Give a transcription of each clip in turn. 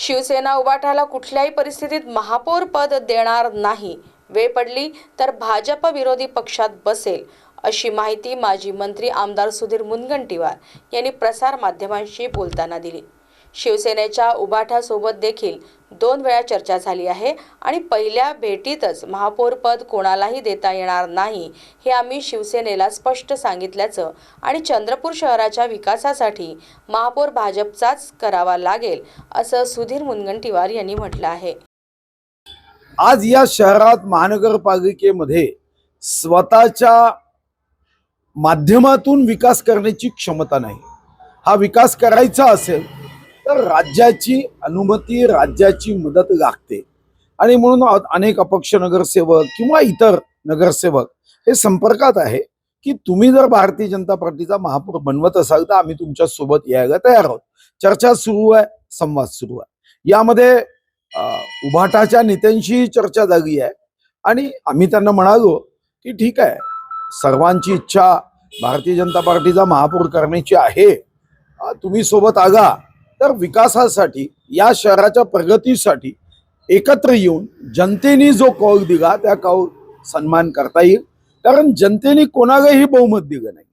शिवसेना उबाटाला कुठल्याही परिस्थितीत महापौर पद देणार नाही. वेळ पडली तर भाजप विरोधी पक्षात बसेल अशी माहिती माजी मंत्री आमदार सुधीर मुनगंटीवार यांनी प्रसार माध्यमांशी बोलताना दिली. शिवसेनेच्या उबाठासोबत देखील दोन वेळा चर्चा झाली आहे आणि पहिल्या भेटीतच महापौरपद कोणालाही देता येणार नाही हे आम्ही शिवसेनेला स्पष्ट सांगितल्याचं आणि चंद्रपूर शहराच्या विकासासाठी महापौर भाजपचाच करावा लागेल असं सुधीर मुनगंटीवार यांनी म्हटलं आहे. आज या शहरात महानगरपालिकेमध्ये स्वतःच्या माध्यमातून विकास करण्याची क्षमता नाही. हा विकास करायचा असेल तर राज्याची अनुमती राज्याची मदत लागते. आणि म्हणून अनेक अपक्ष नगरसेवक किंवा इतर नगरसेवक हे संपर्कात आहे की तुम्ही जर भारतीय जनता पार्टीचा महापौर बनवत असाल तर आम्ही तुमच्यासोबत यायला तयार आहोत. चर्चा सुरू आहे संवाद सुरू आहे. यामध्ये उभाटाच्या नेत्यांशी चर्चा झाली आहे. आणि आम्ही त्यांना म्हणालो की ठीक आहे सर्वांची इच्छा भारतीय जनता पार्टीचा महापौर करण्याची आहे. तुम्ही सोबत आगा तर विकासासाठी या शहराच्या प्रगतीसाठी एकत्र येऊन जनतेने जो कौल दिला त्या कौल सन्मान करता येईल. कारण जनतेने कोणालाही बहुमत दिलं नाही.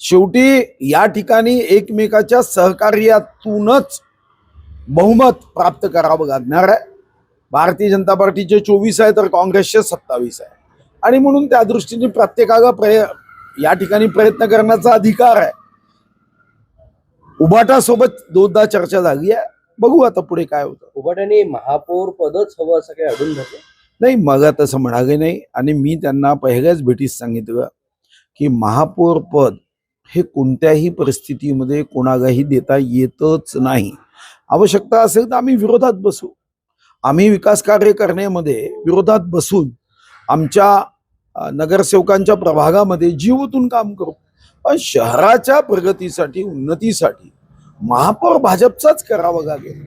शेवटी या ठिकाणी एकमेकाच्या सहकार्यातूनच बहुमत प्राप्त करावं लागणार आहे. भारतीय जनता पार्टीचे चोवीस आहे तर काँग्रेसचे सत्तावीस आहे. आणि म्हणून त्या दृष्टीने प्रत्येकाला प्रय या ठिकाणी प्रयत्न करण्याचा अधिकार आहे. उबाटासोबत दोनदा चर्चा झाली आहे. बघू आता पुढे काय होतं. उभाट्याने महापौर पदच हवं असं काही अडून धरलं नाही मला तसं म्हणाले नाही. आणि मी त्यांना पहिल्याच भेटीत सांगितलं की महापौर पद हे कोणत्याही परिस्थितीमध्ये कोणालाही देता येतच नाही. आवश्यकता असेल तर आम्ही विरोधात बसू. आम्ही विकास कार्य करण्यामध्ये विरोधात बसून आमच्या नगरसेवकांच्या प्रभागामध्ये जीवतून काम करू. पण शहराच्या प्रगतीसाठी उन्नतीसाठी महापौर भाजपचाच करावं लागेल.